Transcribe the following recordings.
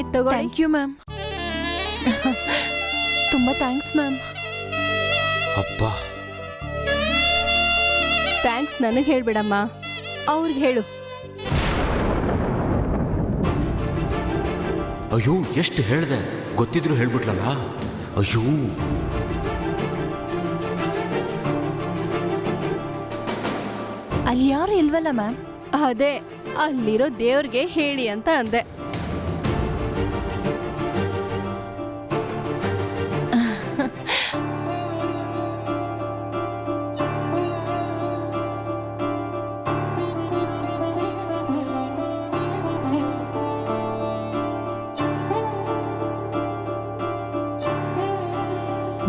ಇದು ತಗೊಳ್ಳಿ. Thank you ma'am ತುಂಬ ಥ್ಯಾಂಕ್ಸ್ ಮ್ಯಾಮ್ ಅಬ್ಬಾ. ಥ್ಯಾಂಕ್ಸ್ ನನಗೆ ಹೇಳ್ಬಿಡಮ್ಮ. ಅವ್ರಿಗೆ ಹೇಳು. ಅಯ್ಯೋ ಎಷ್ಟು ಹೇಳ್ದೆ? ಗೊತ್ತಿದ್ರು ಹೇಳ್ಬಿಟ್ಲಲ್ಲ? ಅಯ್ಯೋ. ಅಲ್ಲಿ ಯಾರು ಇಲ್ವಲ್ಲ ಮ್ಯಾಮ್ ಅದೇ ಅಲ್ಲಿರೋ ದೇವ್ರಿಗೆ ಹೇಳಿ ಅಂತ ಅಂದೆ.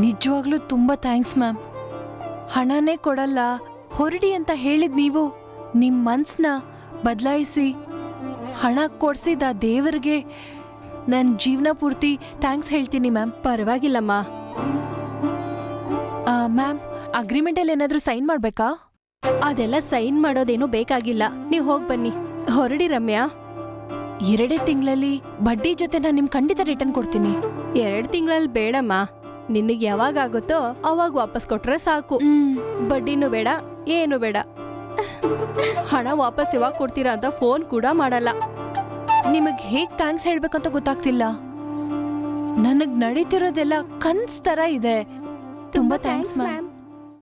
ನಿಜವಾಗ್ಲೂ ತುಂಬ ಥ್ಯಾಂಕ್ಸ್ ಮ್ಯಾಮ್. ಹಣನೇ ಕೊಡಲ್ಲ. ಹೊರಡಿ ಅಂತ ಹೇಳಿದ್ ನೀವು ನಿಮ್ಮ ಮನ್ಸನ್ನ ಬದಲಾಯಿಸಿ ಹಣ ಕೊಡ್ಸಿದ ದೇವರಿಗೆ ನನ್ನ ಜೀವನ ಪೂರ್ತಿ ಥ್ಯಾಂಕ್ಸ್ ಹೇಳ್ತೀನಿ ಮ್ಯಾಮ್. ಪರವಾಗಿಲ್ಲಮ್ಮ. ಮ್ಯಾಮ್ ಅಗ್ರಿಮೆಂಟಲ್ಲಿ ಏನಾದರೂ ಸೈನ್ ಮಾಡಬೇಕಾ? ಅದೆಲ್ಲ ಸೈನ್ ಮಾಡೋದೇನು ಬೇಕಾಗಿಲ್ಲ. ನೀವು ಹೋಗಿ ಬನ್ನಿ. ಹೊರಡಿ ರಮ್ಯಾ. ಎರಡೇ ತಿಂಗಳಲ್ಲಿ ಬಡ್ಡಿ ಜೊತೆ ನಾನು ನಿಮ್ ಖಂಡಿತ ರಿಟರ್ನ್ ಕೊಡ್ತೀನಿ. ಎರಡು ತಿಂಗಳಲ್ಲಿ ಬೇಡಮ್ಮ. ನಿನಗೆ ಯಾವಾಗ ಆಗುತ್ತೋ ಅವಾಗ ವಾಪಸ್ ಕೊಟ್ರೆ ಸಾಕು. ಬಡ್ಡಿನೂ ಬೇಡ ಏನು ಬೇಡ. ಹಣ ವಾಪಸ್ ಯಾವಾಗ ಕೊಡ್ತೀರಾ ಅಂತ ಫೋನ್ ಕೂಡ ಮಾಡಲ್ಲ. ನಿಮಗೆ ಹೇಗ್ ಥ್ಯಾಂಕ್ಸ್ ಹೇಳ್ಬೇಕಂತ ಗೊತ್ತಾಗ್ತಿಲ್ಲ. ನನಗ್ ನಡೀತಿರೋದೆಲ್ಲ ಕನ್ಸ್ ತರ ಇದೆ. ತುಂಬಾ ಥ್ಯಾಂಕ್ಸ್ ಮ್ಯಾಮ್